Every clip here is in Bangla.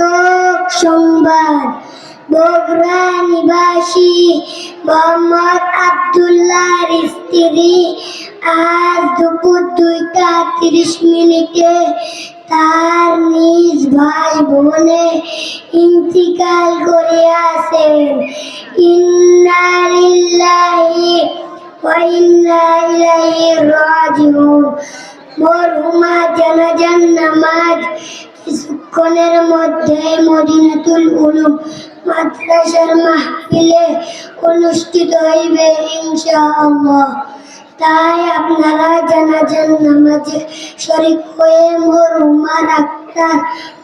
শোক সংবাদ বগুড়া নিবাসী মোহাম্মদ আবদুল্লাহর স্ত্রী আজ দুপুর দুইটা তিরিশ মিনিটে তার নিজ বাসভবনে ইন্তিকাল করিয়াছেন। ইন্না লিল্লাহি ওয়া ইন্না ইলাইহি রাজিউন। মরহুমা জানাজান নামাজ কিছুক্ষণের মধ্যে মদিনাতুল উলুম মাদ্রাসার মাহফিলে অনুষ্ঠিত হইবে ইনশাআল্লাহ। তাই আপনারা জানাজান নামাজে শরীক হয়ে মরহুমার আত্মার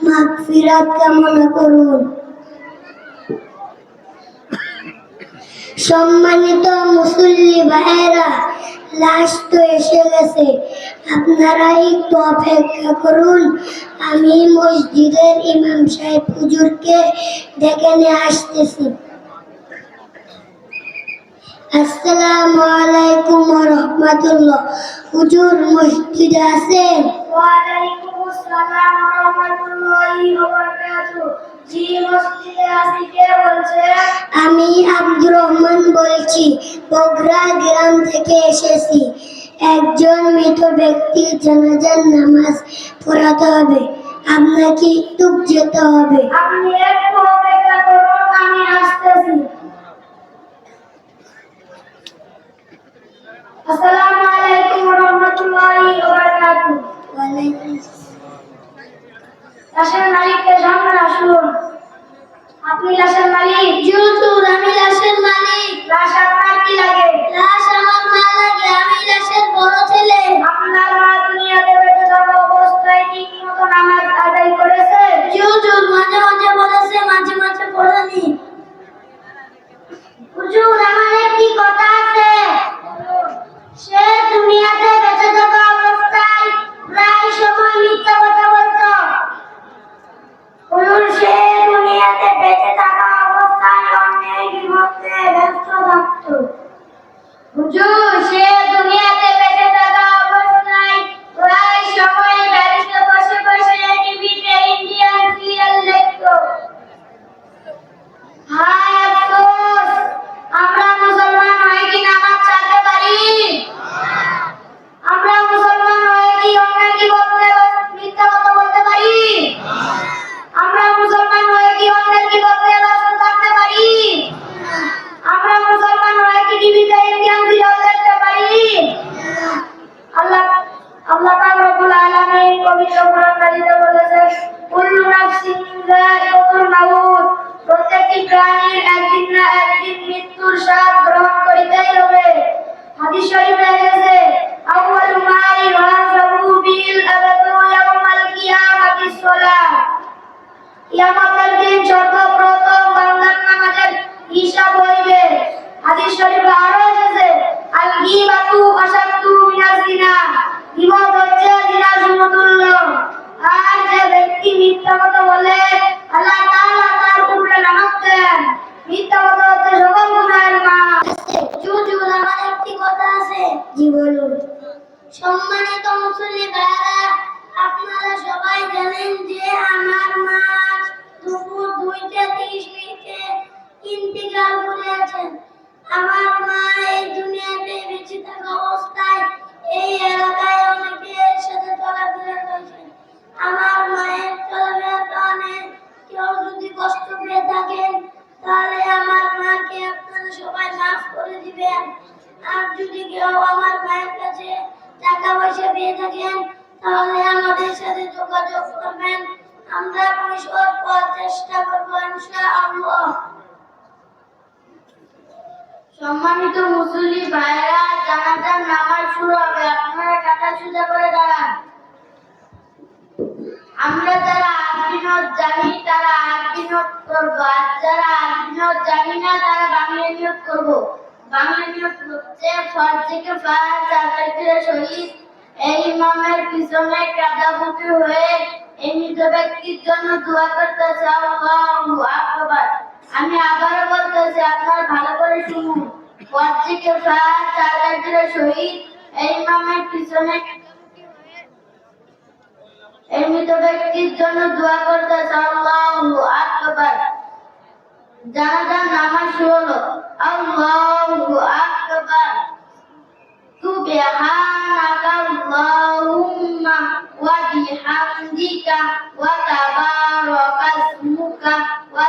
মাগফিরাত কামনা করুন। সম্মানিত মুসল্লি ভাইয়েরা লাশ তো এসে গেছে। আপনারা একটু অপেক্ষা করুন। আমি মসজিদের ইমাম সাহেব হুজুরকে ডেকে নিয়ে আসতেছি। আসসালামু আলাইকুম ওয়া রাহমাতুল্লাহ। হুজুর মসজিদে আছেন? ওয়ালাইকুম আসসালাম ওয়া ওয়া জি মসজিদে আছি কে বলছেন আমি আব্দুর রহমান বলছি বগুড়া গ্রাম থেকে এসেছি। একজন মৃত ব্যক্তির জানাজার নামাজ পড়াতে হবে। আপনাকে একটু যেতে হবে। আপনি একটু অপেক্ষা করুন আমি আসতেছি। আসসালামু আলাইকুম ওয়া রাহমাতুল্লাহি ওয়া বারাকাতুহু। লাশের মালিককে সামনে আসুন আপনি লাশের মালিক? যেহেতু আমি লাশের মালিক। লাশ বেঁচে থাকা অবস্থায় অন্যের বিপক্ষে ব্যস্ত থাকত। হুজুর সে দুনিয়াতে কিয়ামাতিস সালাহ দিন সর্বপ্রথম বান্দার নামাজের হিসাব হইবে। হাদিস শরীফে আরও এসেছে, আল গীবাতু আশাদ্দু মিনাজ জিনা, গীবত হচ্ছে জিনার সমতুল্য আর যে ব্যক্তি মিথ্যা কথা বলে, আল্লাহ তাআলা তার উপরে লানত দেন। মিথ্যা কথা হচ্ছে সকল গুনাহের মা জুজুর আমার একটি কথা আছে, জি বলুন। সম্মানিত মুসল্লি ভাইরা কষ্ট পেয়ে থাকেন, তাহলে আমার মাকে আপনারা সবাই মাফ করে দিবেন। আর যদি কেউ আমার মায়ের কাছে টাকা পয়সা পেয়ে থাকেন, তাহলে আমাদের সাথে যোগাযোগ করবেন। আমরা পরিশোধ করার চেষ্টা করব, ইনশাআল্লাহ। সম্মানিত মুসল্লি ভাইরা জানাজার নামাজ শুরু হবে। আপনারা কাটা সুজা করে দাঁড়ান। আমরা আমি আবারও বলতেছি আপনারা ভালো করে শুনুন। ফরজেকে ফার চাকরির শহীদ এই ইমামের পিছনে এই মৃত ব্যক্তির জন্য দোয়া করতে আল্লাহু আকবার। জানাজার নামাজ হলো, আল্লাহু আকবার। সুবহানাকা আল্লাহুম্মা ওয়া বিহামদিকা ওয়া তাবারাকাসমুকা ওয়া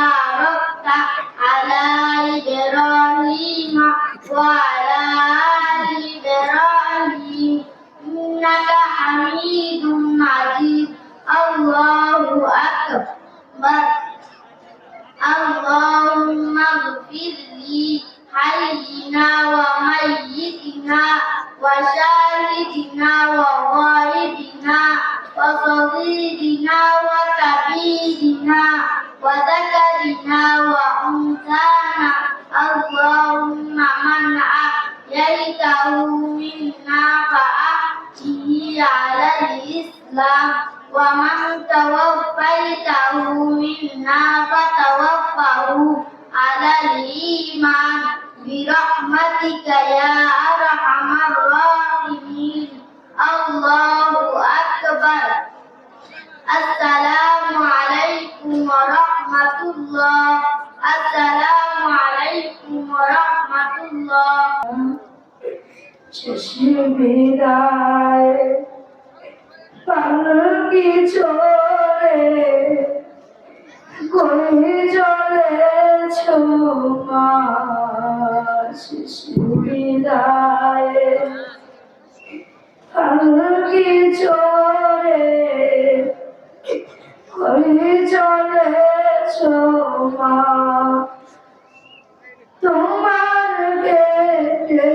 اغفر لي حينا وميتنا وشاهدنا وغائبنا وصغيرنا وكبيرنا وذكرنا وأنثانا اللهم من أحييته منا فأحيه على الإسلام ومن توفيته منا فتوفه রহমাতুল্লাহ আসসালামু আলাইকুম ওয়া রাহমাতুল্লাহ শেষে বিদায়, পাগল কি চলে? কই চলেছ মা শেষে বিদায়। পাগল কি চলে? কই চলে মা তোমার পেটে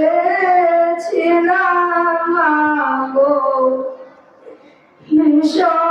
ছিলাম গো মিশন